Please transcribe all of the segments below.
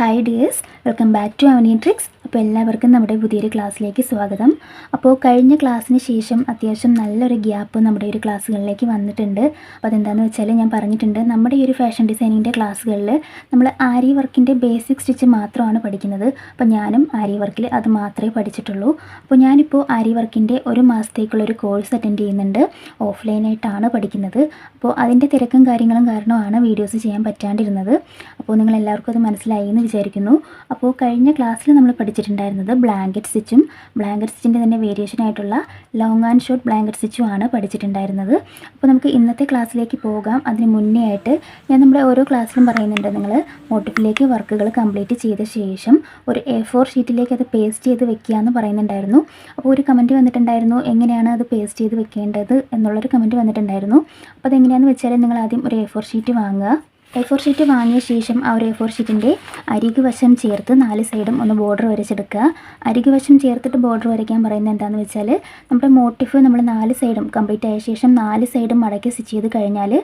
Hi dears welcome back to Avani tricks അപ്പോൾ എല്ലാവർക്കും നമ്മുടെ പുതിയൊരു ക്ലാസ്സിലേക്ക് സ്വാഗതം. അപ്പോൾ കഴിഞ്ഞ ക്ലാസ്സിന് ശേഷം അത്യാവശ്യം നല്ലൊരു ഗ്യാപ്പ് നമ്മുടെ ഒരു ക്ലാസ്സുകളിലേക്ക് വന്നിട്ടുണ്ട്. അപ്പോൾ അതെന്താണെന്ന് വെച്ചാൽ ഞാൻ പറഞ്ഞിട്ടുണ്ട് നമ്മുടെ ഈ ഒരു ഫാഷൻ ഡിസൈനിങ്ങിന്റെ ക്ലാസ്സുകളിൽ നമ്മൾ ആരി വർക്കിന്റെ ബേസിക് സ്റ്റിച്ച് മാത്രമാണ് പഠിക്കുന്നത്. അപ്പോൾ ഞാനും ആരി വർക്കിൽ അത് മാത്രമേ പഠിച്ചിട്ടുള്ളൂ. അപ്പോൾ ഞാനിപ്പോൾ ആരി വർക്കിന്റെ ഒരു മാസത്തേക്കുള്ള ഒരു കോഴ്സ് അറ്റൻഡ് ചെയ്യുന്നുണ്ട്. ഓഫ്ലൈനായിട്ടാണ് പഠിക്കുന്നത്. അപ്പോൾ അതിന്റെ തിരക്കും കാര്യങ്ങളും കാരണമാണ് വീഡിയോസ് ചെയ്യാൻ പറ്റാണ്ടിരുന്നത്. അപ്പോൾ നിങ്ങൾ എല്ലാവർക്കും അത് മനസ്സിലായി എന്ന് വിചാരിക്കുന്നു. അപ്പോൾ കഴിഞ്ഞ ക്ലാസ്സിൽ നമ്മൾ പഠിച്ചിട്ടുണ്ടായിരുന്നത് ബ്ലാങ്കറ്റ് സ്റ്റിച്ചും ബ്ലാങ്കറ്റ് സ്റ്റിച്ചിന്റെ തന്നെ വേരിയേഷൻ ആയിട്ടുള്ള ലോങ് ആൻഡ് ഷോർട്ട് ബ്ലാങ്കറ്റ് സ്റ്റിച്ചും ആണ് പഠിച്ചിട്ടുണ്ടായിരുന്നത്. അപ്പോൾ നമുക്ക് ഇന്നത്തെ ക്ലാസ്സിലേക്ക് പോകാം. അതിന് മുന്നേ ആയിട്ട് ഞാൻ നമ്മുടെ ഓരോ ക്ലാസ്സിലും പറയുന്നുണ്ട് നിങ്ങൾ മോട്ടിഫിലേക്ക് വർക്കുകൾ കംപ്ലീറ്റ് ചെയ്ത ശേഷം ഒരു എ ഫോർ ഷീറ്റിലേക്ക് അത് പേസ്റ്റ് ചെയ്ത് വെക്കുക എന്ന് പറയുന്നുണ്ടായിരുന്നു. അപ്പോൾ ഒരു കമന്റ് വന്നിട്ടുണ്ടായിരുന്നു എങ്ങനെയാണ് അത് പേസ്റ്റ് ചെയ്ത് വെക്കേണ്ടത്? എന്നുള്ളൊരു കമന്റ് വന്നിട്ടുണ്ടായിരുന്നു. അപ്പോൾ അതെങ്ങനെയാണെന്ന് വെച്ചാൽ നിങ്ങൾ ആദ്യം ഒരു എ ഫോർ ഷീറ്റ് വാങ്ങുക. എ ഫോർ ഷീറ്റ് വാങ്ങിയ ശേഷം ആ ഒരു എ ഫോർ ഷീറ്റിന്റെ അരികു വശം ചേർത്ത് നാല് സൈഡും ഒന്ന് ബോർഡർ വരച്ചെടുക്കുക. അരികു വശം ചേർത്തിട്ട് ബോർഡർ വരയ്ക്കാൻ പറയുന്നത് എന്താണെന്ന് വെച്ചാൽ നമ്മുടെ മോട്ടിഫ് നമ്മൾ നാല് സൈഡും കംപ്ലീറ്റ് ആയ ശേഷം നാല് സൈഡും മടക്കി സ്റ്റിച്ച് ചെയ്ത് കഴിഞ്ഞാൽ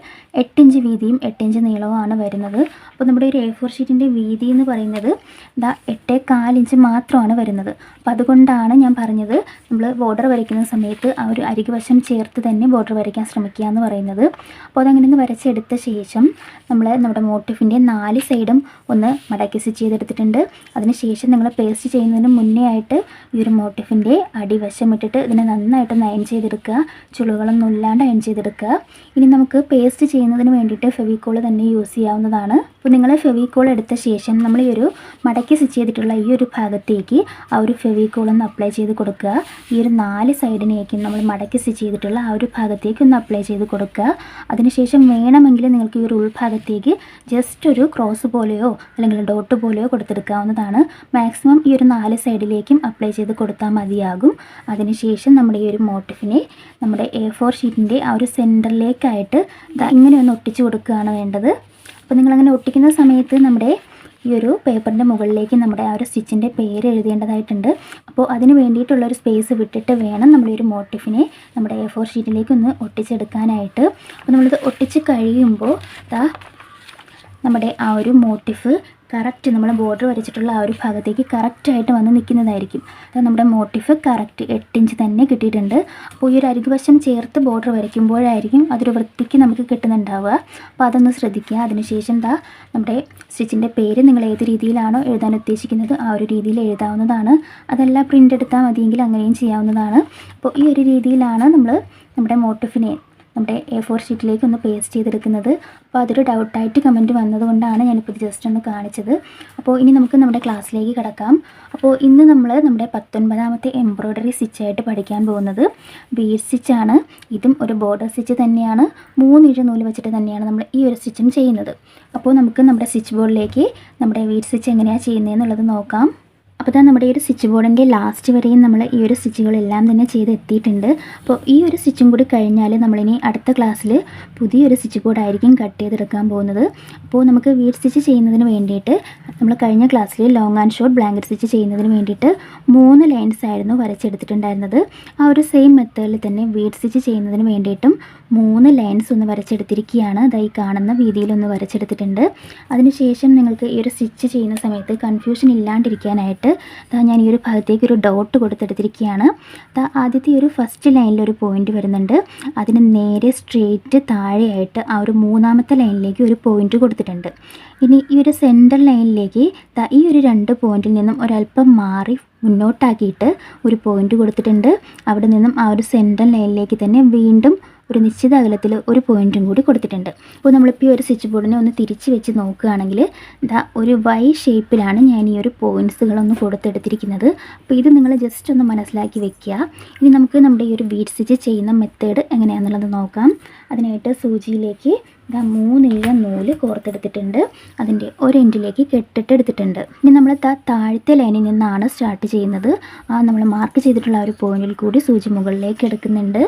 എട്ടിഞ്ച് വീതിയും എട്ടിഞ്ച് നീളവുമാണ് വരുന്നത്. അപ്പോൾ നമ്മുടെ ഒരു എ ഫോർ ഷീറ്റിന്റെ വീതി എന്ന് പറയുന്നത് ദാ എട്ടേ കാലിഞ്ച് മാത്രമാണ് വരുന്നത്. അപ്പോൾ അതുകൊണ്ടാണ് ഞാൻ പറഞ്ഞത് നമ്മൾ ബോർഡർ വരയ്ക്കുന്ന സമയത്ത് ആ ഒരു അരികു വശം ചേർത്ത് തന്നെ ബോർഡർ വരയ്ക്കാൻ ശ്രമിക്കുക എന്ന് പറയുന്നത്. അപ്പോൾ അതങ്ങനെ വരച്ചെടുത്ത ശേഷം നമ്മൾ നമ്മുടെ മോട്ടിഫിന്റെ നാല് സൈഡും ഒന്ന് മടക്കി സ്റ്റിച്ച് ചെയ്തെടുത്തിട്ടുണ്ട്. അതിനുശേഷം നിങ്ങൾ പേസ്റ്റ് ചെയ്യുന്നതിന് മുന്നേ ആയിട്ട് ഈ ഒരു മോട്ടിഫിന്റെ അടിവശം ഇട്ടിട്ട് ഇതിനെ നന്നായിട്ട് അയൺ ചെയ്തെടുക്കുക. ചുളുകളൊന്നും ഇല്ലാണ്ട് അയൺ ചെയ്തെടുക്കുക. ഇനി നമുക്ക് പേസ്റ്റ് ചെയ്യുന്നതിന് വേണ്ടിയിട്ട് ഫെവിക്കോൾ തന്നെ യൂസ് ചെയ്യാവുന്നതാണ്. അപ്പോൾ നിങ്ങൾ ഫെവിക്കോൾ എടുത്ത ശേഷം നമ്മൾ ഈ ഒരു മടക്കി സ്റ്റിച്ച് ചെയ്തിട്ടുള്ള ഈ ഒരു ഭാഗത്തേക്ക് ആ ഒരു ഫെവിക്കോൾ ഒന്ന് അപ്ലൈ ചെയ്ത് കൊടുക്കുക. ഈ ഒരു നാല് സൈഡിനേക്കും നമ്മൾ മടക്കി സ്റ്റിച്ച് ചെയ്തിട്ടുള്ള ആ ഒരു ഭാഗത്തേക്ക് ഒന്ന് അപ്ലൈ ചെയ്ത് കൊടുക്കുക. അതിനുശേഷം വേണമെങ്കിൽ നിങ്ങൾക്ക് ഈ ഒരു ഉൾഭാഗത്തേക്ക് ജസ്റ്റ് ഒരു ക്രോസ് പോലെയോ അല്ലെങ്കിൽ ഡോട്ട് പോലെയോ കൊടുത്തെടുക്കാവുന്നതാണ്. മാക്സിമം ഈ ഒരു നാല് സൈഡിലേക്കും അപ്ലൈ ചെയ്ത് കൊടുത്താൽ മതിയാകും. അതിനുശേഷം നമ്മുടെ ഈ ഒരു മോട്ടിഫിനെ നമ്മുടെ എ ഫോർ ഷീറ്റിന്റെ ആ ഒരു സെന്ററിലേക്കായിട്ട് ഇങ്ങനെ ഒന്ന് ഒട്ടിച്ചു കൊടുക്കുകയാണ് വേണ്ടത്. അപ്പോൾ നിങ്ങളങ്ങനെ ഒട്ടിക്കുന്ന സമയത്ത് നമ്മുടെ ഈ ഒരു പേപ്പറിന്റെ മുകളിലേക്ക് നമ്മുടെ ആ ഒരു സ്റ്റിച്ചിന്റെ പേര് എഴുതേണ്ടതായിട്ടുണ്ട്. അപ്പോൾ അതിന് വേണ്ടിയിട്ടുള്ള ഒരു സ്പേസ് വിട്ടിട്ട് വേണം നമ്മൾ ഒരു മോട്ടിഫിനെ നമ്മുടെ എ ഫോർ ഷീറ്റിലേക്ക് ഒന്ന് ഒട്ടിച്ചെടുക്കാനായിട്ട്. അപ്പോൾ നമ്മളിത് ഒട്ടിച്ച് കഴിയുമ്പോൾ ദാ നമ്മുടെ ആ ഒരു മോട്ടിഫ് കറക്റ്റ് നമ്മൾ ബോർഡർ വരച്ചിട്ടുള്ള ആ ഒരു ഭാഗത്തേക്ക് കറക്റ്റായിട്ട് വന്ന് നിൽക്കുന്നതായിരിക്കും അത് നമ്മുടെ മോട്ടിഫ് കറക്റ്റ് എട്ട് ഇഞ്ച് തന്നെ കിട്ടിയിട്ടുണ്ട്. അപ്പോൾ ഈ ഒരു അരികുവശം ചേർത്ത് ബോർഡർ വരയ്ക്കുമ്പോഴായിരിക്കും അതൊരു വൃത്തിക്ക് നമുക്ക് കിട്ടുന്നുണ്ടാവുക. അപ്പോൾ അതൊന്ന് ശ്രദ്ധിക്കുക. അതിനുശേഷം ദാ നമ്മുടെ സ്റ്റിച്ചിന്റെ പേര് നിങ്ങൾ ഏത് രീതിയിലാണോ എഴുതാൻ ഉദ്ദേശിക്കുന്നത് ആ ഒരു രീതിയിൽ എഴുതാവുന്നതാണ്. അതല്ല പ്രിന്റ് എടുത്താൽ മതിയെങ്കിൽ അങ്ങനെയും ചെയ്യാവുന്നതാണ്. അപ്പോൾ ഈ ഒരു രീതിയിലാണ് നമ്മൾ നമ്മുടെ മോട്ടിഫിനെ നമ്മുടെ എ ഫോർ ഷീറ്റിലേക്ക് ഒന്ന് പേസ്റ്റ് ചെയ്തെടുക്കുന്നത്. അപ്പോൾ അതൊരു ഡൗട്ടായിട്ട് കമന്റ് വന്നതുകൊണ്ടാണ് ഞാനിപ്പോൾ ഇത് ജസ്റ്റ് ഒന്ന് കാണിച്ചത്. അപ്പോൾ ഇനി നമുക്ക് നമ്മുടെ ക്ലാസ്സിലേക്ക് കിടക്കാം. അപ്പോൾ ഇന്ന് നമ്മൾ നമ്മുടെ പത്തൊൻപതാമത്തെ എംബ്രോയ്ഡറി സ്റ്റിച്ചായിട്ട് പഠിക്കാൻ പോകുന്നത് ബീഡ് സ്റ്റിച്ചാണ് ഇതും ഒരു ബോർഡർ സ്റ്റിച്ച് തന്നെയാണ്. മൂന്നിഴ നൂൽ വെച്ചിട്ട് തന്നെയാണ് നമ്മൾ ഈ ഒരു സ്റ്റിച്ചും ചെയ്യുന്നത്. അപ്പോൾ നമുക്ക് നമ്മുടെ സ്റ്റിച്ച് ബോർഡിലേക്ക് നമ്മുടെ വീഡ് സ്റ്റിച്ച് എങ്ങനെയാണ് ചെയ്യുന്നത് എന്നുള്ളത് നോക്കാം. അപ്പോൾ ഇതാ നമ്മുടെ ഈ ഒരു സ്റ്റിച്ച് ബോർഡിന്റെ ലാസ്റ്റ് വരെയും നമ്മൾ ഈ ഒരു സ്റ്റിച്ചുകളെല്ലാം തന്നെ ചെയ്ത് എത്തിയിട്ടുണ്ട് അപ്പോൾ ഈ ഒരു സ്റ്റിച്ചും കൂടി കഴിഞ്ഞാൽ നമ്മളിനി അടുത്ത ക്ലാസ്സിൽ പുതിയൊരു സ്റ്റിച്ച് ബോർഡായിരിക്കും കട്ട് ചെയ്തെടുക്കാൻ പോകുന്നത്. അപ്പോൾ നമുക്ക് വീട് സ്റ്റിച്ച് ചെയ്യുന്നതിന് വേണ്ടിയിട്ട് നമ്മൾ കഴിഞ്ഞ ക്ലാസ്സിൽ long and short blanket stitch ചെയ്യുന്നതിന് വേണ്ടിയിട്ട് മൂന്ന് ലൈൻസ് ആയിരുന്നു വരച്ചെടുത്തിട്ടുണ്ടായിരുന്നത്. ആ ഒരു സെയിം മെത്തേഡിൽ തന്നെ വീട് സ്റ്റിച്ച് ചെയ്യുന്നതിന് വേണ്ടിയിട്ടും മൂന്ന് ലൈൻസ് ഒന്ന് വരച്ചെടുത്തിരിക്കുകയാണ്. അതായി കാണുന്ന രീതിയിലൊന്ന് വരച്ചെടുത്തിട്ടുണ്ട്. അതിനുശേഷം നിങ്ങൾക്ക് ഈ ഒരു സ്റ്റിച്ച് ചെയ്യുന്ന സമയത്ത് കൺഫ്യൂഷൻ ഇല്ലാണ്ടിരിക്കാനായിട്ട് ദാ ഞാൻ ഈ ഒരു ഭാഗത്തേക്ക് ഒരു ഡോട്ട് കൊടുത്തെടുത്തിരിക്കുകയാണ് ആദ്യത്തെ ഒരു ഫസ്റ്റ് ലൈനിൽ ഒരു പോയിന്റ് വരുന്നുണ്ട്. അതിന് നേരെ സ്ട്രെയിറ്റ് താഴെയായിട്ട് ആ ഒരു മൂന്നാമത്തെ ലൈനിലേക്ക് ഒരു പോയിന്റ് കൊടുത്തിട്ടുണ്ട്. ഇനി ഈ ഒരു സെന്റർ ലൈനിലേക്ക് ഈ ഒരു രണ്ട് പോയിന്റിൽ നിന്നും ഒരല്പം മാറി മുന്നോട്ടാക്കിയിട്ട് ഒരു പോയിന്റ് കൊടുത്തിട്ടുണ്ട്. അവിടെ നിന്നും ആ ഒരു സെന്റർ ലൈനിലേക്ക് തന്നെ വീണ്ടും ഒരു നിശ്ചിത അകലത്തിൽ ഒരു പോയിന്റും കൂടി കൊടുത്തിട്ടുണ്ട്. അപ്പോൾ നമ്മളിപ്പോൾ ഈ ഒരു സ്വിച്ച് ബോർഡിനെ ഒന്ന് തിരിച്ച് വെച്ച് നോക്കുകയാണെങ്കിൽ ഇതാ ഒരു വൈ ഷേപ്പിലാണ് ഞാൻ ഈ ഒരു പോയിന്റ്സുകളൊന്ന് കൊടുത്തെടുത്തിരിക്കുന്നത്. അപ്പോൾ ഇത് നിങ്ങൾ ജസ്റ്റ് ഒന്ന് മനസ്സിലാക്കി വെക്കുക. ഇനി നമുക്ക് നമ്മുടെ ഈ ഒരു ബീറ്റ് സ്റ്റിച്ച് ചെയ്യുന്ന മെത്തേഡ് എങ്ങനെയാണെന്നുള്ളത് നോക്കാം. അതിനായിട്ട് സൂചിയിലേക്ക് ഇതാ നൂൽ കോർത്തെടുത്തിട്ടുണ്ട്. അതിന്റെ ഒരു എൻഡിലേക്ക് കെട്ടിട്ട് എടുത്തിട്ടുണ്ട്. ഇനി നമ്മൾ താഴത്തെ ലൈനിൽ നിന്നാണ് സ്റ്റാർട്ട് ചെയ്യുന്നത്. ആ നമ്മൾ മാർക്ക് ചെയ്തിട്ടുള്ള ഒരു പോയിന്റിൽ കൂടി സൂചി മുകളിലേക്ക് എടുക്കുന്നുണ്ട്.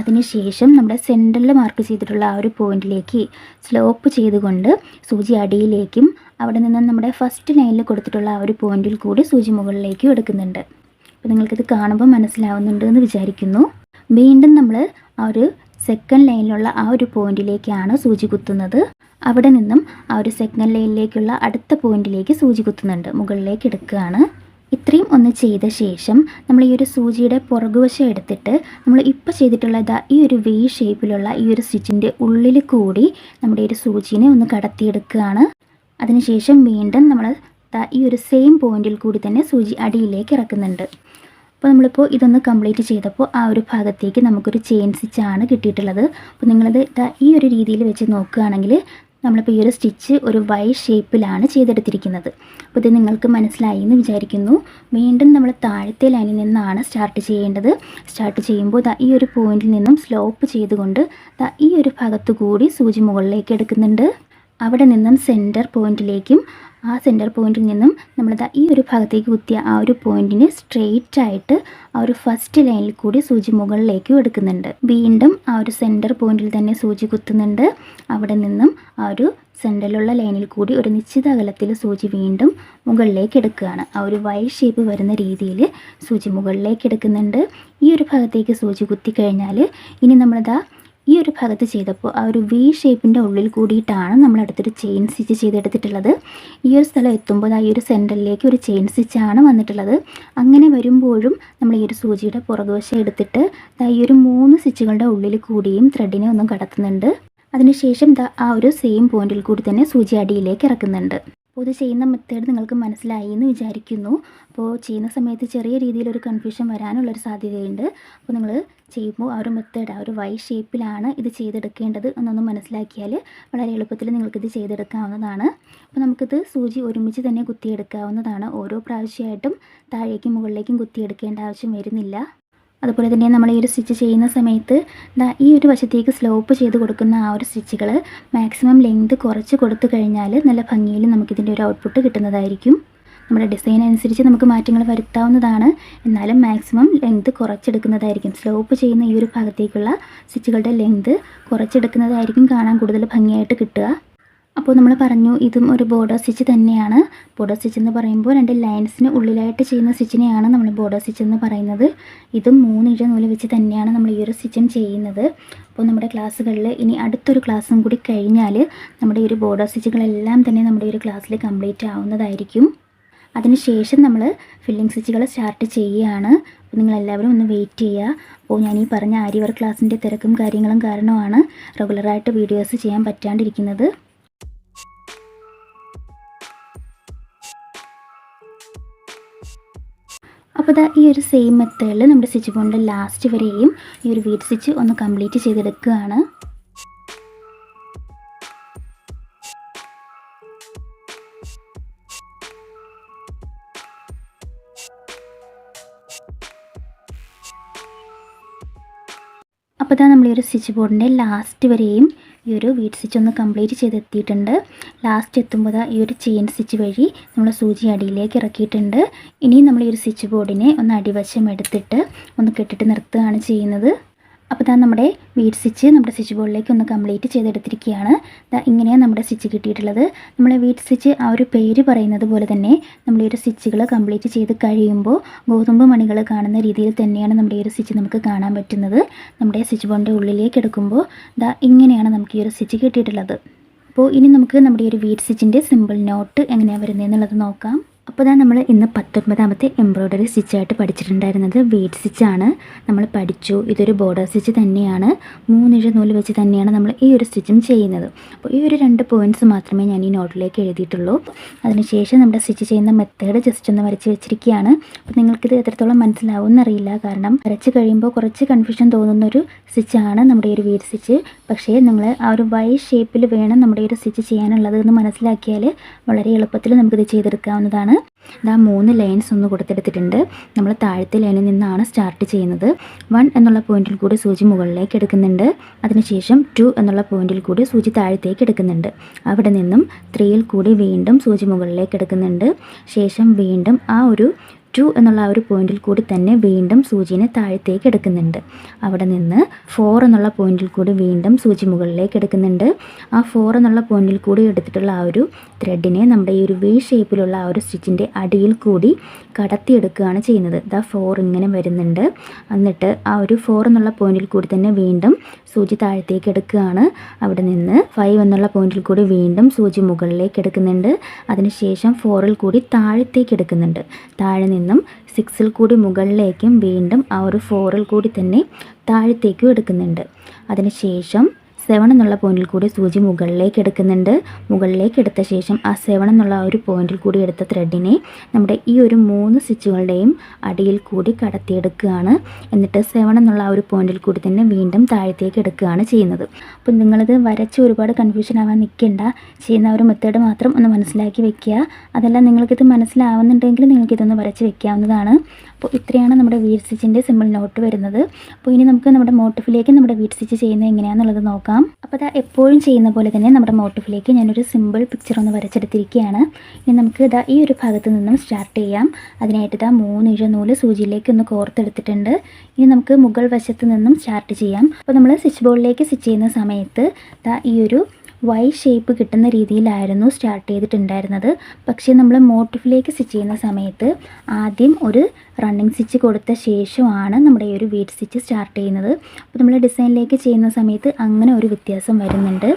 അതിനുശേഷം നമ്മുടെ സെന്ററിൽ മാർക്ക് ചെയ്തിട്ടുള്ള ആ ഒരു പോയിന്റിലേക്ക് സ്ലോപ്പ് ചെയ്തുകൊണ്ട് സൂചി അടിയിലേക്കും അവിടെ നിന്ന് നമ്മുടെ ഫസ്റ്റ് ലൈനിൽ കൊടുത്തിട്ടുള്ള ആ ഒരു പോയിന്റിൽ കൂടി സൂചി മുകളിലേക്കും എടുക്കുന്നുണ്ട്. അപ്പോൾ നിങ്ങൾക്കിത് കാണുമ്പോൾ മനസ്സിലാവുന്നുണ്ട് എന്ന് വിചാരിക്കുന്നു. വീണ്ടും നമ്മൾ ആ ഒരു സെക്കൻഡ് ലൈനിലുള്ള ആ ഒരു പോയിന്റിലേക്കാണ് സൂചി കുത്തുന്നത്. അവിടെ നിന്നും ആ ഒരു സെക്കൻഡ് ലൈനിലേക്കുള്ള അടുത്ത പോയിന്റിലേക്ക് സൂചി കുത്തുന്നുണ്ട്. മുകളിലേക്ക് എടുക്കുകയാണ്. ഇത്രയും ഒന്ന് ചെയ്ത ശേഷം നമ്മൾ ഈ ഒരു സൂചിയുടെ പുറകുവശം എടുത്തിട്ട് നമ്മൾ ഇപ്പോൾ ചെയ്തിട്ടുള്ള ഇതാ ഈ ഒരു വി ഷേപ്പിലുള്ള ഈ ഒരു സ്റ്റിച്ചിന്റെ ഉള്ളിൽ കൂടി നമ്മുടെ ഒരു സൂചിനെ ഒന്ന് കടത്തിയെടുക്കുകയാണ്. അതിനുശേഷം വീണ്ടും നമ്മൾ ഈ ഒരു സെയിം പോയിന്റിൽ കൂടി തന്നെ സൂചി അടിയിലേക്ക് ഇറക്കുന്നുണ്ട്. അപ്പോൾ നമ്മളിപ്പോൾ ഇതൊന്ന് കംപ്ലീറ്റ് ചെയ്തപ്പോൾ ആ ഒരു ഭാഗത്തേക്ക് നമുക്കൊരു ചെയിൻ സ്റ്റിച്ചാണ് കിട്ടിയിട്ടുള്ളത്. അപ്പോൾ നിങ്ങളത് ഈ ഒരു രീതിയിൽ വെച്ച് നോക്കുകയാണെങ്കിൽ നമ്മളിപ്പോൾ ഈ ഒരു സ്റ്റിച്ച് ഒരു വൈ ഷേപ്പിലാണ് ചെയ്തെടുത്തിരിക്കുന്നത്. അപ്പോൾ ഇത് നിങ്ങൾക്ക് മനസ്സിലായി എന്ന് വിചാരിക്കുന്നു. വീണ്ടും നമ്മൾ താഴത്തെ ലൈനിൽ നിന്നാണ് സ്റ്റാർട്ട് ചെയ്യേണ്ടത്. സ്റ്റാർട്ട് ചെയ്യുമ്പോൾ ദാ ഈ ഒരു പോയിന്റിൽ നിന്നും സ്ലോപ്പ് ചെയ്തുകൊണ്ട് ദാ ഈ ഒരു ഭാഗത്തു കൂടി സൂചി മുകളിലേക്ക് എടുക്കുന്നുണ്ട്. അവിടെ നിന്നും സെന്റർ പോയിന്റിലേക്കും ആ സെന്റർ പോയിന്റിൽ നിന്നും നമ്മൾ ദാ ഈ ഒരു ഭാഗത്തേക്ക് കുത്തിയ ആ ഒരു പോയിന്റിന് സ്ട്രെയിറ്റ് ആയിട്ട് ആ ഒരു ഫസ്റ്റ് ലൈനിൽ കൂടി സൂചി മുകളിലേക്കും എടുക്കുന്നുണ്ട്. വീണ്ടും ആ ഒരു സെന്റർ പോയിന്റിൽ തന്നെ സൂചി കുത്തുന്നുണ്ട്. അവിടെ നിന്നും ആ ഒരു സെന്ററിലുള്ള ലൈനിൽ കൂടി ഒരു നിശ്ചിത അകലത്തിൽ സൂചി വീണ്ടും മുകളിലേക്ക് എടുക്കുകയാണ്. ആ ഒരു വൈ ഷേപ്പ് വരുന്ന രീതിയിൽ സൂചി മുകളിലേക്ക് എടുക്കുന്നുണ്ട്. ഈ ഒരു ഭാഗത്തേക്ക് സൂചി കുത്തി കഴിഞ്ഞാൽ ഇനി നമ്മളിതാ ഈ ഒരു ഭാഗത്ത് ചെയ്തപ്പോൾ ആ ഒരു വി ഷേപ്പിന്റെ ഉള്ളിൽ കൂടിയിട്ടാണ് നമ്മൾ അടുത്തൊരു ചെയിൻ സ്റ്റിച്ച് ചെയ്തെടുത്തിട്ടുള്ളത്. ഈ ഒരു സ്ഥലം എത്തുമ്പോൾ ആ ഈ ഒരു സെന്ററിലേക്ക് ഒരു ചെയിൻ സ്റ്റിച്ചാണ് വന്നിട്ടുള്ളത്. അങ്ങനെ വരുമ്പോഴും നമ്മൾ ഈ ഒരു സൂചിയുടെ പുറകുവശം എടുത്തിട്ട് ഈ ഒരു മൂന്ന് സ്റ്റിച്ചുകളുടെ ഉള്ളിൽ കൂടിയും ത്രെഡിനെ ഒന്നും കടത്തുന്നുണ്ട്. അതിനുശേഷം ആ ഒരു സെയിം പോയിന്റിൽ കൂടി തന്നെ സൂചി അടിയിലേക്ക് ഇറക്കുന്നുണ്ട്. അപ്പോൾ ഇത് ചെയ്യുന്ന മെത്തേഡ് നിങ്ങൾക്ക് മനസ്സിലായി എന്ന് വിചാരിക്കുന്നു. അപ്പോൾ ചെയ്യുന്ന സമയത്ത് ചെറിയ രീതിയിലൊരു കൺഫ്യൂഷൻ വരാനുള്ളൊരു സാധ്യതയുണ്ട്. അപ്പോൾ നിങ്ങൾ ചെയ്യുമ്പോൾ ആ ഒരു മെത്തേഡ് ആ ഒരു വൈ ഷേപ്പിലാണ് ഇത് ചെയ്തെടുക്കേണ്ടത് എന്നൊന്ന് മനസ്സിലാക്കിയാൽ വളരെ എളുപ്പത്തിൽ നിങ്ങൾക്കിത് ചെയ്തെടുക്കാവുന്നതാണ്. അപ്പോൾ നമുക്കിത് സൂചി ഒരുമിച്ച് തന്നെ കുത്തിയെടുക്കാവുന്നതാണ്. ഓരോ പ്രാവശ്യമായിട്ടും താഴേക്കും മുകളിലേക്കും കുത്തിയെടുക്കേണ്ട ആവശ്യം വരുന്നില്ല. അതുപോലെ തന്നെ നമ്മൾ ഈ ഒരു സ്റ്റിച്ച് ചെയ്യുന്ന സമയത്ത് ഈ ഒരു വശത്തേക്ക് സ്ലോപ്പ് ചെയ്ത് കൊടുക്കുന്ന ആ ഒരു സ്റ്റിച്ചുകൾ മാക്സിമം ലെങ്ത് കുറച്ച് കൊടുത്തു കഴിഞ്ഞാൽ നല്ല ഭംഗിയിൽ നമുക്കിതിന്റെ ഒരു ഔട്ട്പുട്ട് കിട്ടുന്നതായിരിക്കും. നമ്മുടെ ഡിസൈൻ അനുസരിച്ച് നമുക്ക് മാറ്റങ്ങൾ വരുത്താവുന്നതാണ്. എന്നാലും മാക്സിമം ലെങ്ത് കുറച്ചെടുക്കുന്നതായിരിക്കും. സ്ലോപ്പ് ചെയ്യുന്ന ഈ ഒരു ഭാഗത്തേക്കുള്ള സ്റ്റിച്ചുകളുടെ ലെങ്ത് കുറച്ചെടുക്കുന്നതായിരിക്കും കാണാൻ കൂടുതൽ ഭംഗിയായിട്ട് കിട്ടുക. അപ്പോൾ നമ്മൾ പറഞ്ഞു ഇതും ഒരു ബോർഡർ സ്റ്റിച്ച് തന്നെയാണ്. ബോർഡർ സ്റ്റിച്ച് എന്ന് പറയുമ്പോൾ രണ്ട് ലൈൻസിന് ഉള്ളിലായിട്ട് ചെയ്യുന്ന സ്റ്റിച്ചിനെയാണ് നമ്മൾ ബോർഡർ സ്റ്റിച്ച് എന്ന് പറയുന്നത്. ഇതും മൂന്ന് ഇഴ നൂൽ വെച്ച് തന്നെയാണ് നമ്മൾ ഈ ഒരു സ്റ്റിച്ചും ചെയ്യുന്നത്. അപ്പോൾ നമ്മുടെ ക്ലാസ്സുകളിൽ ഇനി അടുത്തൊരു ക്ലാസ്സും കൂടി കഴിഞ്ഞാൽ നമ്മുടെ ഈ ഒരു ബോർഡർ സ്റ്റിച്ചുകളെല്ലാം തന്നെ നമ്മുടെ ഒരു ക്ലാസ്സിൽ കംപ്ലീറ്റ് ആവുന്നതായിരിക്കും. അതിനുശേഷം നമ്മൾ ഫില്ലിംഗ് സ്റ്റിച്ചുകൾ സ്റ്റാർട്ട് ചെയ്യുകയാണ് അപ്പോൾ നിങ്ങളെല്ലാവരും ഒന്ന് വെയിറ്റ് ചെയ്യുക അപ്പോൾ ഞാൻ ഈ പറഞ്ഞ ആര്യവർ ക്ലാസ്സിന്റെ തിരക്കും കാര്യങ്ങളും കാരണമാണ് റെഗുലറായിട്ട് വീഡിയോസ് ചെയ്യാൻ പറ്റാണ്ടിരിക്കുന്നത്. അപ്പോൾ ഇതാ ഈ ഒരു സെയിം മെത്തേഡിൽ നമ്മുടെ സ്റ്റിച്ച് ബോണിന്റെ ലാസ്റ്റ് വരെയും ഈ ഒരു വീറ്റ് സ്റ്റിച്ച് ഒന്ന് കംപ്ലീറ്റ് ചെയ്തെടുക്കുകയാണ്. ഇതാ നമ്മൾ ഈ ഒരു സ്റ്റിച്ച് ബോർഡിന്റെ ലാസ്റ്റ് വരെയും ഈ ഒരു വീറ്റ് സ്റ്റിച്ച് ഒന്ന് കംപ്ലീറ്റ് ചെയ്തെത്തിയിട്ടുണ്ട്. ലാസ്റ്റ് എത്തുമ്പോൾ ഈ ഒരു ചെയിൻ സ്റ്റിച്ച് വഴി നമ്മൾ സൂചി അടിയിലേക്ക് ഇറക്കിയിട്ടുണ്ട്. ഇനിയും നമ്മൾ ഈ ഒരു സ്റ്റിച്ച് ബോർഡിനെ ഒന്ന് അടിവശം എടുത്തിട്ട് ഒന്ന് കെട്ടിട്ട് നിർത്തുകയാണ് ചെയ്യുന്നത്. അപ്പോൾ ഇതാ നമ്മുടെ വീഡ് സ്റ്റിച്ച് നമ്മുടെ സ്റ്റിച്ച് ബോർഡിലേക്ക് ഒന്ന് കംപ്ലീറ്റ് ചെയ്തെടുത്തിരിക്കുകയാണ്. ഇങ്ങനെയാണ് നമ്മുടെ സ്റ്റിച്ച് കിട്ടിയിട്ടുള്ളത്. നമ്മൾ വീഡ് സ്റ്റിച്ച് ആ ഒരു പേര് പറയുന്നത് പോലെ തന്നെ നമ്മൾ ഈ ഒരു സ്റ്റിച്ചുകൾ കംപ്ലീറ്റ് ചെയ്ത് കഴിയുമ്പോൾ ഗോതമ്പ് മണികൾ കാണുന്ന രീതിയിൽ തന്നെയാണ് നമ്മുടെ ഈ ഒരു സ്റ്റിച്ച് നമുക്ക് കാണാൻ പറ്റുന്നത്. നമ്മുടെ സ്റ്റിച്ച് ബോർഡിന്റെ ഉള്ളിലേക്ക് എടുക്കുമ്പോൾ ദാ ഇങ്ങനെയാണ് നമുക്ക് ഈ ഒരു സ്റ്റിച്ച് കിട്ടിയിട്ടുള്ളത്. അപ്പോൾ ഇനി നമുക്ക് നമ്മുടെ ഈ ഒരു വീഡ് സ്റ്റിച്ചിന്റെ സിമ്പിൾ നോട്ട് എങ്ങനെയാണ് വരുന്നതെന്നുള്ളത് നോക്കാം. അപ്പോൾ ഇതാ നമ്മൾ ഇന്ന് പത്തൊൻപതാമത്തെ എംബ്രോയ്ഡറി സ്റ്റിച്ചായിട്ട് പഠിച്ചിട്ടുണ്ടായിരുന്നത് വീഡ് സ്റ്റിച്ചാണ്. നമ്മൾ പഠിച്ചു. ഇതൊരു ബോർഡർ സ്റ്റിച്ച് തന്നെയാണ്. മൂന്നിഴ നൂൽ വെച്ച് തന്നെയാണ് നമ്മൾ ഈ ഒരു സ്റ്റിച്ചും ചെയ്യുന്നത്. അപ്പോൾ ഈ ഒരു രണ്ട് പോയിന്റ്സ് മാത്രമേ ഞാൻ ഈ നോട്ടിലേക്ക് എഴുതിയിട്ടുള്ളൂ. അതിനുശേഷം നമ്മുടെ സ്റ്റിച്ച് ചെയ്യുന്ന മെത്തേഡ് ജസ്റ്റ് ഒന്ന് വരച്ച് വെച്ചിരിക്കുകയാണ്. അപ്പോൾ നിങ്ങൾക്കിത് എത്രത്തോളം മനസ്സിലാവും എന്നറിയില്ല കാരണം വരച്ച് കഴിയുമ്പോൾ കുറച്ച് കൺഫ്യൂഷൻ തോന്നുന്നൊരു സ്റ്റിച്ചാണ് നമ്മുടെ ഈ ഒരു വീഡ് സ്റ്റിച്ച്. പക്ഷേ നിങ്ങൾ ആ ഒരു വൈ ഷേപ്പിൽ വേണം നമ്മുടെ ഈ ഒരു സ്റ്റിച്ച് ചെയ്യാനുള്ളത് എന്ന് മനസ്സിലാക്കിയാൽ വളരെ എളുപ്പത്തിൽ നമുക്കിത് ചെയ്തെടുക്കാവുന്നതാണ്. ഇതാ മൂന്ന് ലൈൻസ് ഒന്ന് കൊടുത്തെടുത്തിട്ടുണ്ട്. നമ്മൾ താഴത്തെ ലൈനിൽ നിന്നാണ് സ്റ്റാർട്ട് ചെയ്യുന്നത്. വൺ എന്നുള്ള പോയിന്റിൽ കൂടി സൂചി മുകളിലേക്ക് എടുക്കുന്നുണ്ട്. അതിനുശേഷം ടു എന്നുള്ള പോയിന്റിൽ കൂടി സൂചി താഴത്തേക്ക് എടുക്കുന്നുണ്ട്. അവിടെ നിന്നും ത്രീയിൽ കൂടി വീണ്ടും സൂചി മുകളിലേക്ക് എടുക്കുന്നുണ്ട്. ശേഷം വീണ്ടും ആ ഒരു ടു എന്നുള്ള ആ ഒരു പോയിന്റിൽ കൂടി തന്നെ വീണ്ടും സൂചിനെ താഴത്തേക്ക് എടുക്കുന്നുണ്ട്. അവിടെ നിന്ന് ഫോർ എന്നുള്ള പോയിന്റിൽ കൂടി വീണ്ടും സൂചി മുകളിലേക്ക് എടുക്കുന്നുണ്ട്. ആ ഫോർ എന്നുള്ള പോയിന്റിൽ കൂടി എടുത്തിട്ടുള്ള ആ ഒരു ത്രെഡിനെ നമ്മുടെ ഈ ഒരു വി ഷേപ്പിലുള്ള ആ ഒരു സ്റ്റിച്ചിന്റെ അടിയിൽ കൂടി കടത്തിയെടുക്കുകയാണ് ചെയ്യുന്നത്. ദാ ഫോർ ഇങ്ങനെ വരുന്നുണ്ട്. എന്നിട്ട് ആ ഒരു ഫോർ എന്നുള്ള പോയിന്റിൽ കൂടി തന്നെ വീണ്ടും സൂചി താഴത്തേക്ക് എടുക്കുകയാണ്. അവിടെ നിന്ന് ഫൈവ് എന്നുള്ള പോയിന്റിൽ കൂടി വീണ്ടും സൂചി മുകളിലേക്ക് എടുക്കുന്നുണ്ട്. അതിനുശേഷം ഫോറിൽ കൂടി താഴത്തേക്ക് എടുക്കുന്നുണ്ട്. താഴെ സിക്സിൽ കൂടി മുകളിലേക്കും വീണ്ടും ആ ഒരു ഫോറിൽ കൂടി തന്നെ താഴത്തേക്കും എടുക്കുന്നുണ്ട്. അതിനുശേഷം സെവൻ എന്നുള്ള പോയിന്റിൽ കൂടി സൂചി മുകളിലേക്ക് എടുക്കുന്നുണ്ട്. മുകളിലേക്ക് എടുത്ത ശേഷം ആ സെവൻ എന്നുള്ള ആ ഒരു പോയിന്റിൽ കൂടി എടുത്ത ത്രെഡിനെ നമ്മുടെ ഈ ഒരു മൂന്ന് സ്റ്റിച്ചുകളുടെയും അടിയിൽ കൂടി കടത്തിയെടുക്കുകയാണ്. എന്നിട്ട് സെവൻ എന്നുള്ള ആ ഒരു പോയിന്റിൽ കൂടി തന്നെ വീണ്ടും താഴത്തേക്ക് എടുക്കുകയാണ് ചെയ്യുന്നത്. അപ്പോൾ നിങ്ങളിത് വരച്ച് ഒരുപാട് കൺഫ്യൂഷൻ ആവാൻ നിൽക്കേണ്ട. ചെയ്യുന്ന ഒരു മെത്തേഡ് മാത്രം ഒന്ന് മനസ്സിലാക്കി വെക്കുക. അതല്ല നിങ്ങൾക്കിത് മനസ്സിലാവുന്നുണ്ടെങ്കിൽ നിങ്ങൾക്കിതൊന്ന് വരച്ച് വെക്കാവുന്നതാണ്. അപ്പോൾ ഇത്രയാണ് നമ്മുടെ വീഡ് സ്റ്റിച്ചിന്റെ സിമ്പിൾ നോട്ട് വരുന്നത്. അപ്പോൾ ഇനി നമുക്ക് നമ്മുടെ മോട്ടിഫിലേക്ക് നമ്മുടെ വീഡ് സ്റ്റിച്ച് ചെയ്യുന്നത് എങ്ങനെയാണെന്നുള്ളത് നോക്കാം. അപ്പോൾ ഇതാ എപ്പോഴും ചെയ്യുന്ന പോലെ തന്നെ നമ്മുടെ മോട്ടിഫിലേക്ക് ഞാനൊരു സിമ്പിൾ പിക്ചർ ഒന്ന് വരച്ചെടുത്തിരിക്കുകയാണ്. ഇനി നമുക്ക് ഇതാ ഈ ഒരു ഭാഗത്ത് നിന്നും സ്റ്റാർട്ട് ചെയ്യാം. അതിനായിട്ട് ഇതാ ഇഴ നൂൽ സൂചിയിലേക്ക് ഒന്ന് കോർത്തെടുത്തിട്ടുണ്ട്. ഇനി നമുക്ക് മുകൾ വശത്ത് നിന്നും സ്റ്റാർട്ട് ചെയ്യാം. അപ്പോൾ നമ്മൾ സ്വിച്ച് ബോർഡിലേക്ക് സ്റ്റിച്ച് ചെയ്യുന്ന സമയത്ത് ഇതാ ഈ ഒരു വൈ ഷേപ്പ് കിട്ടുന്ന രീതിയിലായിരുന്നു സ്റ്റാർട്ട് ചെയ്തിട്ടുണ്ടായിരുന്നത്. പക്ഷേ നമ്മൾ മോട്ടിഫിലേക്ക് സ്റ്റിച്ച് ചെയ്യുന്ന സമയത്ത് ആദ്യം ഒരു റണ്ണിങ് സ്റ്റിച്ച് കൊടുത്ത ശേഷമാണ് നമ്മുടെ ഈ ഒരു വീറ്റ് സ്റ്റിച്ച് സ്റ്റാർട്ട് ചെയ്യുന്നത്. അപ്പോൾ നമ്മൾ ഡിസൈനിലേക്ക് ചെയ്യുന്ന സമയത്ത് അങ്ങനെ ഒരു വ്യത്യാസം വരുന്നുണ്ട്.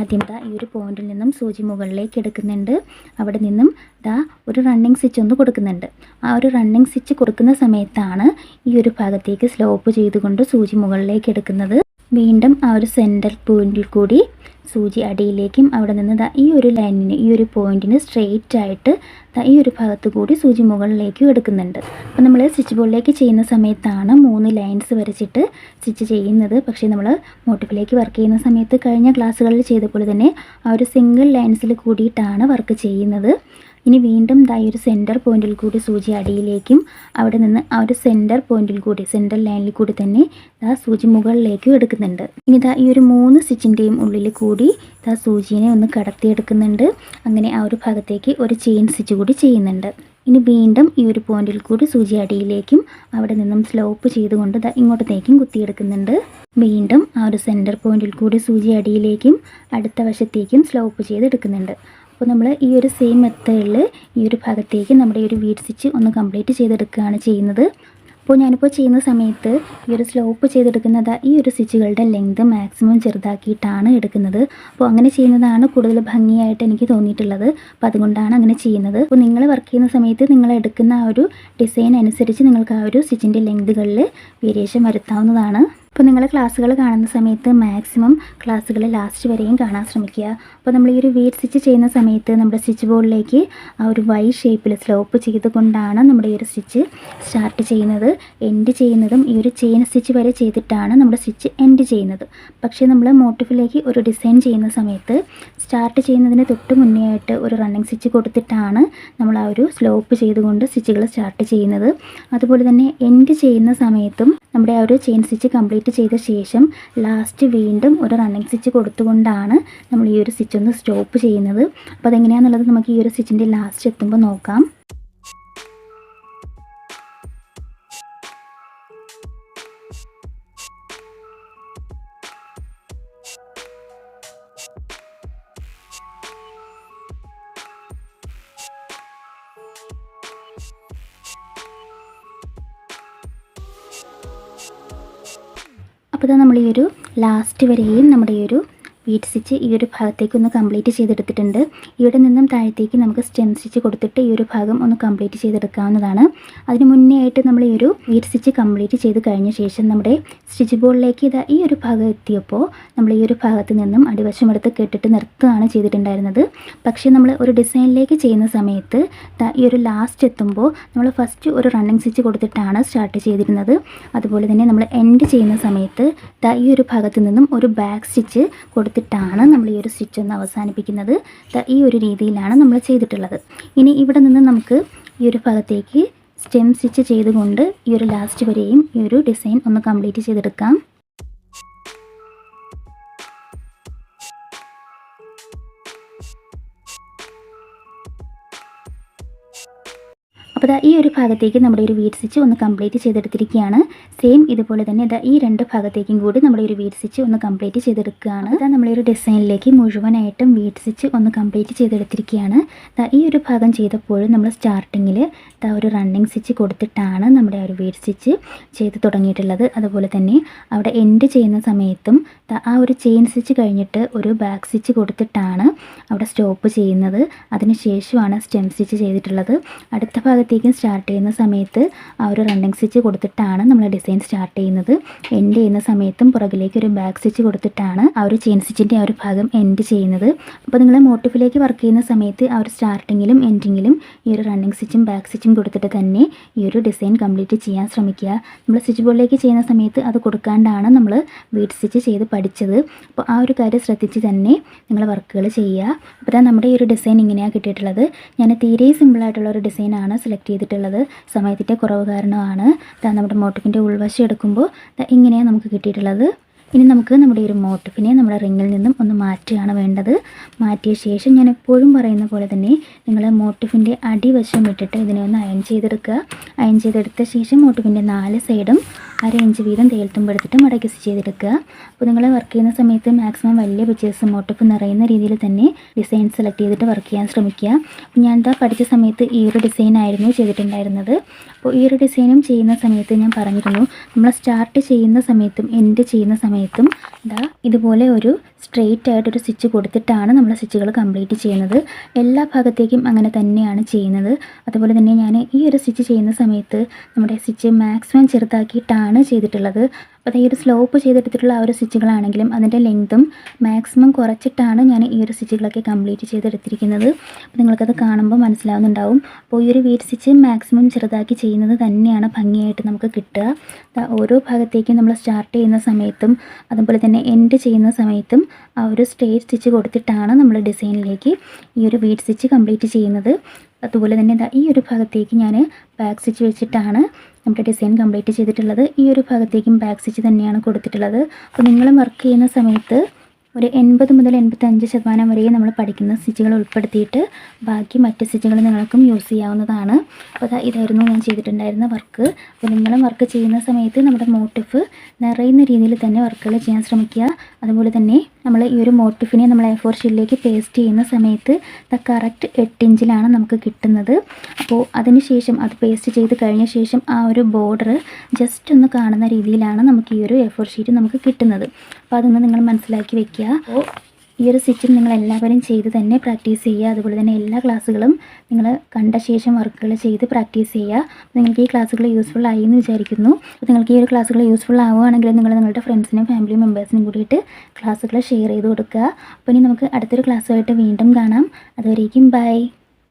ആദ്യം ദാ ഈ ഒരു പോയിന്റിൽ നിന്നും സൂചി മുകളിലേക്ക് എടുക്കുന്നുണ്ട്. അവിടെ നിന്നും ദാ ഒരു റണ്ണിങ് സ്റ്റിച്ച് ഒന്ന് കൊടുക്കുന്നുണ്ട്. ആ ഒരു റണ്ണിങ് സ്റ്റിച്ച് കൊടുക്കുന്ന സമയത്താണ് ഈ ഒരു ഭാഗത്തേക്ക് സ്ലോപ്പ് ചെയ്തുകൊണ്ട് സൂചി മുകളിലേക്ക് എടുക്കുന്നത്. വീണ്ടും ആ ഒരു സെന്റർ പോയിന്റിൽ കൂടി സൂചി അടിയിലേക്കും അവിടെ നിന്ന് ദാ ഈ ഒരു ലൈനിന് ഈ ഒരു പോയിന്റിന് സ്ട്രെയിറ്റ് ആയിട്ട് ദാ ഈ ഒരു ഭാഗത്ത് കൂടി സൂചി മുകളിലേക്കും എടുക്കുന്നുണ്ട്. അപ്പോൾ നമ്മൾ സ്റ്റിച്ച് ബോളിലേക്ക് ചെയ്യുന്ന സമയത്താണ് മൂന്ന് ലൈൻസ് വരച്ചിട്ട് സ്റ്റിച്ച് ചെയ്യുന്നത്. പക്ഷേ നമ്മൾ മോട്ടിഫിലേക്ക് വർക്ക് ചെയ്യുന്ന സമയത്ത് കഴിഞ്ഞ ക്ലാസ്സുകളിൽ ചെയ്ത പോലെ തന്നെ ആ ഒരു സിംഗിൾ ലൈൻസിൽ കൂടിയിട്ടാണ് വർക്ക് ചെയ്യുന്നത്. ഇനി വീണ്ടും ദാ ഒരു സെന്റർ പോയിന്റിൽ കൂടി സൂചി അടിയിലേക്കും അവിടെ നിന്ന് ആ ഒരു സെന്റർ പോയിന്റിൽ കൂടി സെന്റർ ലൈനിൽ കൂടി തന്നെ ദാ സൂചി മുകളിലേക്കും എടുക്കുന്നുണ്ട്. ഇനി ദാ ഈ ഒരു മൂന്ന് സ്റ്റിച്ചിന്റെയും ഉള്ളിൽ കൂടി ദാ സൂചിനെ ഒന്ന് കടത്തിയെടുക്കുന്നുണ്ട്. അങ്ങനെ ആ ഒരു ഭാഗത്തേക്ക് ഒരു ചെയിൻ സ്റ്റിച്ച് കൂടി ചെയ്യുന്നുണ്ട്. ഇനി വീണ്ടും ഈ ഒരു പോയിന്റിൽ കൂടി സൂചി അടിയിലേക്കും അവിടെ നിന്നും സ്ലോപ്പ് ചെയ്തുകൊണ്ട് ഇങ്ങോട്ടത്തേക്കും കുത്തിയെടുക്കുന്നുണ്ട്. വീണ്ടും ആ ഒരു സെന്റർ പോയിന്റിൽ കൂടി സൂചി അടിയിലേക്കും അടുത്ത വശത്തേക്കും സ്ലോപ്പ് ചെയ്തെടുക്കുന്നുണ്ട്. അപ്പോൾ നമ്മൾ ഈ ഒരു സെയിം മെത്തേഡിൽ ഈ ഒരു ഭാഗത്തേക്ക് നമ്മുടെ ഈ ഒരു വീഡ് സ്റ്റിച്ച് ഒന്ന് കംപ്ലീറ്റ് ചെയ്തെടുക്കുകയാണ് ചെയ്യുന്നത്. അപ്പോൾ ഞാനിപ്പോൾ ചെയ്യുന്ന സമയത്ത് ഈ ഒരു സ്ലോപ്പ് ചെയ്തെടുക്കുന്നത് ഈ ഒരു സ്റ്റിച്ചുകളുടെ ലെങ്ത് മാക്സിമം ചെറുതാക്കിയിട്ടാണ് എടുക്കുന്നത്. അപ്പോൾ അങ്ങനെ ചെയ്യുന്നതാണ് കൂടുതൽ ഭംഗിയായിട്ട് എനിക്ക് തോന്നിയിട്ടുള്ളത്. അപ്പോൾ അതുകൊണ്ടാണ് അങ്ങനെ ചെയ്യുന്നത്. അപ്പോൾ നിങ്ങൾ വർക്ക് ചെയ്യുന്ന സമയത്ത് നിങ്ങൾ എടുക്കുന്ന ആ ഒരു ഡിസൈൻ അനുസരിച്ച് നിങ്ങൾക്ക് ആ ഒരു സ്റ്റിച്ചിന്റെ ലെങ്തുകളിൽ വേരിയേഷൻ വരുത്താവുന്നതാണ്. അപ്പോൾ നിങ്ങൾ ക്ലാസ്സുകൾ കാണുന്ന സമയത്ത് മാക്സിമം ക്ലാസ്സുകൾ ലാസ്റ്റ് വരെയും കാണാൻ ശ്രമിക്കുക. അപ്പോൾ നമ്മൾ ഈ ഒരു വെയ്റ്റ് സ്റ്റിച്ച് ചെയ്യുന്ന സമയത്ത് നമ്മുടെ സ്റ്റിച്ച് ബോർഡിലേക്ക് ആ ഒരു വൈ ഷേപ്പിൽ സ്ലോപ്പ് ചെയ്തുകൊണ്ടാണ് നമ്മുടെ ഈ ഒരു സ്റ്റിച്ച് സ്റ്റാർട്ട് ചെയ്യുന്നത്. എൻഡ് ചെയ്യുന്നതും ഈ ഒരു ചെയിൻ സ്റ്റിച്ച് വരെ ചെയ്തിട്ടാണ് നമ്മുടെ സ്റ്റിച്ച് എൻഡ് ചെയ്യുന്നത്. പക്ഷേ നമ്മൾ മോട്ടിഫിലേക്ക് ഒരു ഡിസൈൻ ചെയ്യുന്ന സമയത്ത് സ്റ്റാർട്ട് ചെയ്യുന്നതിന് തൊട്ട് മുന്നേ ആയിട്ട് ഒരു റണ്ണിങ് സ്റ്റിച്ച് കൊടുത്തിട്ടാണ് നമ്മൾ ആ ഒരു സ്ലോപ്പ് ചെയ്തുകൊണ്ട് സ്റ്റിച്ചുകൾ സ്റ്റാർട്ട് ചെയ്യുന്നത്. അതുപോലെ തന്നെ എൻഡ് ചെയ്യുന്ന സമയത്തും നമ്മുടെ ആ ഒരു ചെയിൻ സ്റ്റിച്ച് കംപ്ലീറ്റ് ചെയ്ത ശേഷം ലാസ്റ്റ് വീണ്ടും ഒരു റണ്ണിങ് സ്റ്റിച്ച് കൊടുത്തുകൊണ്ടാണ് നമ്മൾ ഈ ഒരു സ്റ്റിച്ച് ഒന്ന് സ്റ്റോപ്പ് ചെയ്യുന്നത്. അപ്പോൾ അതെങ്ങനെയാണെന്നുള്ളത് നമുക്ക് ഈ ഒരു സ്റ്റിച്ചിന്റെ ലാസ്റ്റ് എത്തുമ്പോൾ നോക്കാം. അപ്പോൾ നമ്മൾ ഈ ഒരു ലാസ്റ്റ് വരെയും നമ്മുടെ ഈ ഒരു വീറ്റ് സ്റ്റിച്ച് ഈ ഒരു ഭാഗത്തേക്ക് ഒന്ന് കംപ്ലീറ്റ് ചെയ്തെടുത്തിട്ടുണ്ട്. ഇവിടെ നിന്നും താഴത്തേക്ക് നമുക്ക് സ്റ്റെം സ്റ്റിച്ച് കൊടുത്തിട്ട് ഈ ഒരു ഭാഗം ഒന്ന് കംപ്ലീറ്റ് ചെയ്തെടുക്കാവുന്നതാണ്. അതിന് മുന്നേ ആയിട്ട് നമ്മൾ ഈ ഒരു വീട്ട് സ്റ്റിച്ച് കംപ്ലീറ്റ് ചെയ്ത് കഴിഞ്ഞ ശേഷം നമ്മുടെ സ്റ്റിച്ച് ബോർഡിലേക്ക് ഇതാ ഈ ഒരു ഭാഗം എത്തിയപ്പോൾ നമ്മൾ ഈ ഒരു ഭാഗത്ത് നിന്നും അടിവശം എടുത്ത് കെട്ടിട്ട് നിർത്തുകയാണ് ചെയ്തിട്ടുണ്ടായിരുന്നത്. പക്ഷേ നമ്മൾ ഒരു ഡിസൈനിലേക്ക് ചെയ്യുന്ന സമയത്ത് ഈ ഒരു ലാസ്റ്റ് എത്തുമ്പോൾ നമ്മൾ ഫസ്റ്റ് ഒരു റണ്ണിങ് സ്റ്റിച്ച് കൊടുത്തിട്ടാണ് സ്റ്റാർട്ട് ചെയ്തിരുന്നത്. അതുപോലെ തന്നെ നമ്മൾ എൻഡ് ചെയ്യുന്ന സമയത്ത് ഈ ഒരു ഭാഗത്ത് നിന്നും ഒരു ബാക്ക് സ്റ്റിച്ച് കൊടുത്തിട്ടാണ് നമ്മൾ ഈ ഒരു സ്റ്റിച്ച് ഒന്ന് അവസാനിപ്പിക്കുന്നത്. ഈ ഒരു രീതിയിലാണ് നമ്മൾ ചെയ്തിട്ടുള്ളത്. ഇനി ഇവിടെ നിന്ന് നമുക്ക് ഈ ഒരു ഭാഗത്തേക്ക് സ്റ്റെം സ്റ്റിച്ച് ചെയ്തുകൊണ്ട് ഈ ഒരു ലാസ്റ്റ് വരെയും ഈ ഒരു ഡിസൈൻ ഒന്ന് കംപ്ലീറ്റ് ചെയ്തെടുക്കാം. അപ്പോൾ ഈ ഒരു ഭാഗത്തേക്ക് നമ്മുടെ ഒരു വീട് സ്റ്റിച്ച് ഒന്ന് കംപ്ലീറ്റ് ചെയ്തെടുത്തിരിക്കുകയാണ്. സെയിം ഇതുപോലെ തന്നെ ഇതാ ഈ രണ്ട് ഭാഗത്തേക്കും കൂടി നമ്മുടെ ഒരു വീട് സ്റ്റിച്ച് ഒന്ന് കംപ്ലീറ്റ് ചെയ്തെടുക്കുകയാണ്. അതാ നമ്മുടെ ഒരു ഡിസൈനിലേക്ക് മുഴുവനായിട്ടും വീട് സ്റ്റിച്ച് ഒന്ന് കംപ്ലീറ്റ് ചെയ്തെടുത്തിരിക്കുകയാണ്. ഈ ഒരു ഭാഗം ചെയ്തപ്പോഴും നമ്മൾ സ്റ്റാർട്ടിങ്ങിൽ ദാ ഒരു റണ്ണിങ് സ്റ്റിച്ച് കൊടുത്തിട്ടാണ് നമ്മുടെ ഒരു വീട് സ്റ്റിച്ച് ചെയ്ത് തുടങ്ങിയിട്ടുള്ളത്. അതുപോലെ തന്നെ അവിടെ എൻഡ് ചെയ്യുന്ന സമയത്തും ആ ഒരു ചെയിൻ സ്റ്റിച്ച് കഴിഞ്ഞിട്ട് ഒരു ബാക്ക് സ്റ്റിച്ച് കൊടുത്തിട്ടാണ് അവിടെ സ്റ്റോപ്പ് ചെയ്യുന്നത്. അതിനുശേഷമാണ് സ്റ്റെം സ്റ്റിച്ച് ചെയ്തിട്ടുള്ളത്. അടുത്ത ഭാഗത്തേക്കും സ്റ്റാർട്ട് ചെയ്യുന്ന സമയത്ത് ആ ഒരു റണ്ണിങ് സ്റ്റിച്ച് കൊടുത്തിട്ടാണ് നമ്മൾ ഡിസൈൻ സ്റ്റാർട്ട് ചെയ്യുന്നത്. എൻഡ് ചെയ്യുന്ന സമയത്തും പുറകിലേക്ക് ഒരു ബാക്ക് സ്റ്റിച്ച് കൊടുത്തിട്ടാണ് ആ ഒരു ചെയിൻ സ്റ്റിച്ചിന്റെ ആ ഒരു ഭാഗം എൻഡ് ചെയ്യുന്നത്. അപ്പോൾ നിങ്ങൾ മോട്ടിഫിലേക്ക് വർക്ക് ചെയ്യുന്ന സമയത്ത് ആ ഒരു സ്റ്റാർട്ടിങ്ങിലും എൻഡിങ്ങിലും ഈ ഒരു റണ്ണിങ് സ്റ്റിച്ചും ബാക്ക് സ്റ്റിച്ചും കൊടുത്തിട്ട് തന്നെ ഈ ഒരു ഡിസൈൻ കംപ്ലീറ്റ് ചെയ്യാൻ ശ്രമിക്കുക. നമ്മൾ സ്റ്റിച്ച് ബോർഡിലേക്ക് ചെയ്യുന്ന സമയത്ത് അത് കൊടുക്കാണ്ടാണ് നമ്മൾ വീഡ് സ്റ്റിച്ച് ചെയ്ത് പഠിച്ചത്. അപ്പോൾ ആ ഒരു കാര്യം ശ്രദ്ധിച്ച് തന്നെ നിങ്ങൾ വർക്കുകൾ ചെയ്യുക. അപ്പോൾ നമ്മുടെ ഈ ഒരു ഡിസൈൻ ഇങ്ങനെയാണ് കിട്ടിയിട്ടുള്ളത്. ഞാൻ തീരെ സിമ്പിളായിട്ടുള്ള ഒരു ഡിസൈനാണ് സെലക്ട് ചെയ്തിട്ടുള്ളത് സമയത്തിന്റെ കുറവ് കാരണമാണ്. നമ്മുടെ മോട്ടിക്കിന്റെ ഉൾവശം എടുക്കുമ്പോൾ ഇങ്ങനെയാണ് നമുക്ക് കിട്ടിയിട്ടുള്ളത്. ഇനി നമുക്ക് നമ്മുടെ ഒരു മോട്ടിഫിനെ നമ്മുടെ റിങ്ങിൽ നിന്നും ഒന്ന് മാറ്റുകയാണ് വേണ്ടത്. മാറ്റിയ ശേഷം ഞാൻ എപ്പോഴും പറയുന്ന പോലെ തന്നെ നിങ്ങൾ മോട്ടിഫിന്റെ അടിവശം ഇട്ടിട്ട് ഇതിനെ ഒന്ന് അയൺ ചെയ്തെടുക്കുക. അയൺ ചെയ്തെടുത്ത ശേഷം മോട്ടിഫിന്റെ നാല് സൈഡും അര ഇഞ്ച് വീതം തേൽത്തുമ്പെടുത്തിട്ട് മടക്കി ചെയ്തെടുക്കുക. അപ്പോൾ നിങ്ങൾ വർക്ക് ചെയ്യുന്ന സമയത്ത് മാക്സിമം വലിയ പിക്ചേഴ്സ് മോട്ടിഫ് നിറയുന്ന രീതിയിൽ തന്നെ ഡിസൈൻ സെലക്ട് ചെയ്തിട്ട് വർക്ക് ചെയ്യാൻ ശ്രമിക്കുക. അപ്പോൾ ഞാൻ എന്താ പഠിച്ച സമയത്ത് ഈ ഒരു ഡിസൈൻ ആയിരുന്നു ചെയ്തിട്ടുണ്ടായിരുന്നത്. അപ്പോൾ ഈ ഒരു ഡിസൈനും ചെയ്യുന്ന സമയത്ത് ഞാൻ പറഞ്ഞിരുന്നു നമ്മൾ സ്റ്റാർട്ട് ചെയ്യുന്ന സമയത്തും എൻഡ് ചെയ്യുന്ന സമയത്തും ഇതാ ഇതുപോലെ ഒരു സ്ട്രെയിറ്റ് ആയിട്ടൊരു സ്റ്റിച്ച് കൊടുത്തിട്ടാണ് നമ്മൾ സ്റ്റിച്ചുകൾ കംപ്ലീറ്റ് ചെയ്യുന്നത്. എല്ലാ ഭാഗത്തേക്കും അങ്ങനെ തന്നെയാണ് ചെയ്യുന്നത്. അതുപോലെ തന്നെ ഞാൻ ഈ ഒരു സ്റ്റിച്ച് ചെയ്യുന്ന സമയത്ത് നമ്മുടെ സ്റ്റിച്ച് മാക്സിമം ചെറുതാക്കിയിട്ടാണ് ചെയ്തിട്ടുള്ളത്. അപ്പോൾ ഈ ഒരു സ്ലോപ്പ് ചെയ്തെടുത്തിട്ടുള്ള ആ ഒരു സ്റ്റിച്ചുകളാണെങ്കിലും അതിന്റെ ലെങ്ത്തും മാക്സിമം കുറച്ചിട്ടാണ് ഞാൻ ഈ ഒരു സ്റ്റിച്ചുകളൊക്കെ കംപ്ലീറ്റ് ചെയ്തെടുത്തിരിക്കുന്നത്. അപ്പോൾ നിങ്ങൾക്കത് കാണുമ്പോൾ മനസ്സിലാവുന്നുണ്ടാവും. അപ്പോൾ ഈ ഒരു വീറ്റ് സ്റ്റിച്ച് മാക്സിമം ചെറുതാക്കി ചെയ്യുന്നത് തന്നെയാണ് ഭംഗിയായിട്ട് നമുക്ക് കിട്ടുക. ഓരോ ഭാഗത്തേക്കും നമ്മൾ സ്റ്റാർട്ട് ചെയ്യുന്ന സമയത്തും അതുപോലെ തന്നെ എൻഡ് ചെയ്യുന്ന സമയത്തും ആ ഒരു സ്ട്രേറ്റ് സ്റ്റിച്ച് കൊടുത്തിട്ടാണ് നമ്മൾ ഡിസൈനിലേക്ക് ഈ ഒരു വീറ്റ് സ്റ്റിച്ച് കംപ്ലീറ്റ് ചെയ്യുന്നത്. അതുപോലെ തന്നെ ഈ ഒരു ഭാഗത്തേക്ക് ഞാൻ ബാക്ക് സ്റ്റിച്ച് വെച്ചിട്ടാണ് നമ്മുടെ ഡിസൈൻ കംപ്ലീറ്റ് ചെയ്തിട്ടുള്ളത്. ഈ ഒരു ഭാഗത്തേക്കും ബാക്ക് സ്റ്റിച്ച് തന്നെയാണ് കൊടുത്തിട്ടുള്ളത്. അപ്പോൾ നിങ്ങൾ വർക്ക് ചെയ്യുന്ന സമയത്ത് ഒരു എൺപത് മുതൽ എൺപത്തഞ്ച് ശതമാനം വരെ നമ്മൾ പഠിക്കുന്ന സ്റ്റിച്ചുകൾ ഉൾപ്പെടുത്തിയിട്ട് ബാക്കി മറ്റ് സ്റ്റിച്ചുകൾ നിങ്ങൾക്കും യൂസ് ചെയ്യാവുന്നതാണ്. അപ്പോൾ ഇതായിരുന്നു ഞാൻ ചെയ്തിട്ടുണ്ടായിരുന്ന വർക്ക്. അപ്പോൾ നിങ്ങളും വർക്ക് ചെയ്യുന്ന സമയത്ത് നമ്മുടെ മോട്ടിഫ് നിറയുന്ന രീതിയിൽ തന്നെ വർക്കുകൾ ചെയ്യാൻ ശ്രമിക്കുക. അതുപോലെ തന്നെ നമ്മൾ ഈ ഒരു മോട്ടിഫിനെ നമ്മൾ എ ഫോർ ഷീറ്റിലേക്ക് പേസ്റ്റ് ചെയ്യുന്ന സമയത്ത് ദ കറക്റ്റ് എട്ട് ഇഞ്ചിലാണ് നമുക്ക് കിട്ടുന്നത്. അപ്പോൾ അതിന് ശേഷം അത് പേസ്റ്റ് ചെയ്ത് കഴിഞ്ഞ ശേഷം ആ ഒരു ബോർഡർ ജസ്റ്റ് ഒന്ന് കാണുന്ന രീതിയിലാണ് നമുക്ക് ഈ ഒരു എ ഫോർ ഷീറ്റ് നമുക്ക് കിട്ടുന്നത്. അപ്പോൾ അതൊന്ന് നിങ്ങൾ മനസ്സിലാക്കി വെക്കുക. അപ്പോൾ ഈ ഒരു സ്റ്റിച്ചിൽ നിങ്ങൾ എല്ലാവരും ചെയ്ത് തന്നെ പ്രാക്ടീസ് ചെയ്യുക. അതുപോലെ തന്നെ എല്ലാ ക്ലാസ്സുകളും നിങ്ങൾ കണ്ട ശേഷം വർക്കുകൾ ചെയ്ത് പ്രാക്ടീസ് ചെയ്യുക. നിങ്ങൾക്ക് ഈ ക്ലാസ്സുകൾ യൂസ്ഫുൾ ആയി എന്ന് വിചാരിക്കുന്നു നിങ്ങൾക്ക് ഈ ഒരു ക്ലാസ്സുകൾ യൂസ്ഫുൾ ആവുകയാണെങ്കിൽ നിങ്ങൾ നിങ്ങളുടെ ഫ്രണ്ട്സിനും ഫാമിലി മെമ്പേഴ്സിനും കൂടിയിട്ട് ക്ലാസ്സുകൾ ഷെയർ ചെയ്ത് കൊടുക്കുക. അപ്പോൾ ഇനി നമുക്ക് അടുത്തൊരു ക്ലാസ്സുമായിട്ട് വീണ്ടും കാണാം. അതുവരേക്കും ബൈ